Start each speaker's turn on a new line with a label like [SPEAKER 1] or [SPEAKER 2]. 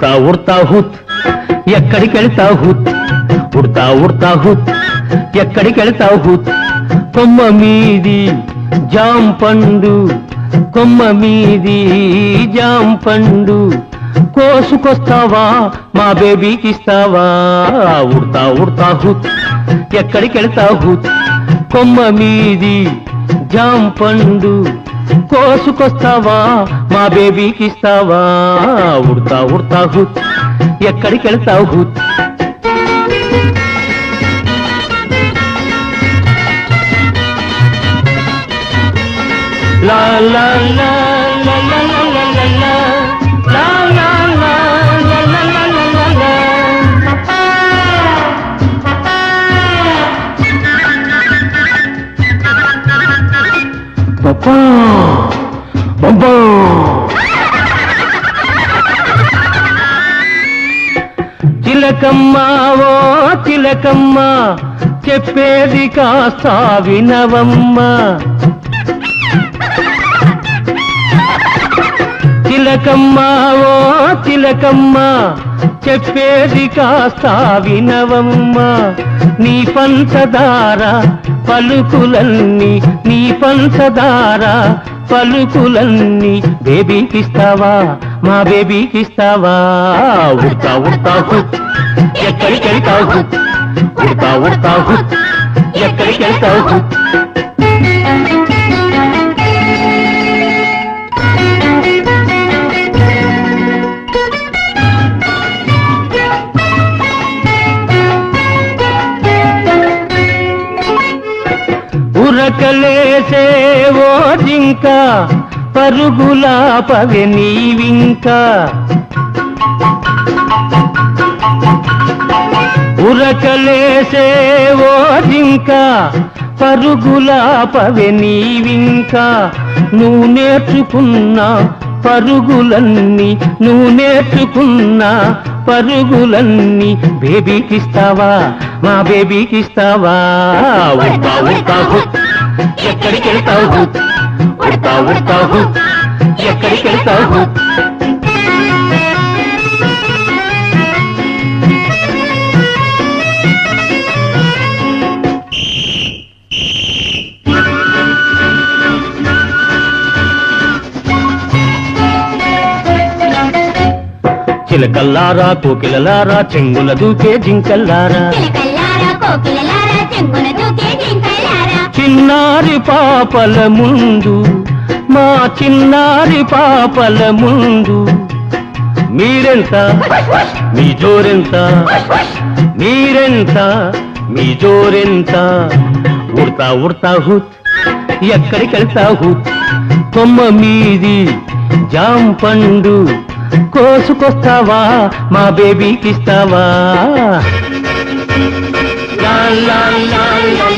[SPEAKER 1] ఉడతా ఉడతా హుత్. ఎక్కడికి వెళ్తావు హుత్? ఉడతా ఉడతా హుత్. ఎక్కడికి వెళ్తావు హుత్? కొమ్మ మీది జాం పండు. కొమ్మ మీది జాం పండు. కోసుకొస్తావా? మా బేబీకి ఇస్తావా? ఉడతా ఉడతా హుత్. ఎక్కడికి వెళ్తావు హుత్? కొమ్మ మీది జాం పండు. కోసుకొస్తావా మా బేబీకి ఇస్తావా ఉడతా ఉడతా హుత్ ఎక్కడికి వెళ్తావు హుత్ లా లా లా లా లా లా లా లా చిలకమ్మ ఓ చిలకమ్మ చెప్పేది కాస్త వినవమ్మ. చిలకమ్మ ఓ చిలకమ్మ చెప్పేది కాస్త వినవమ్మ. నీ పంచదార పలుకులన్నీ నీ పంచదార పలుకులన్నీ బేబీకిస్తావా? మా బేబీకిస్తావా? ఉడతా ఉడతావు ఎక్కడికి వెళ్తావు ఉడతా ఉడతావు ఎక్కడికి వెళ్తావు హుత్ ఓ జింక పరుగుల పవె నీవింకా. ఉరకలేసే ఓ జింక పరుగుల పవె నీవింకా. నువ్వు నేర్చుకున్న పరుగులన్నీ నువ్వు నేర్చుకున్న పరుగులన్నీ బేబీకిస్తావా? మా బేబీకిస్తావా? ఉడతా ఉడతా ఎక్కడికి వెళ్తావు? హుత్ ఉడతా ఉడతా ఎక్కడికి వెళ్తావు? చిలకల్లారా కోకిలలారా చెంగుల దూకే జింకల్లారా. చిన్నారి పాపల ముందు మా చిన్నారి పాపల ముందు. మీరెంత? మీ జోరెంత? మీరెంత? మీ జోరెంత? ఉడతా ఉడతా హుత్ ఎక్కడికి వెళ్తా హుత్ కొమ్మ మీది జాం పండు. కోసుకొస్తావా? మా బేబీకి ఇస్తావా? లా లా లా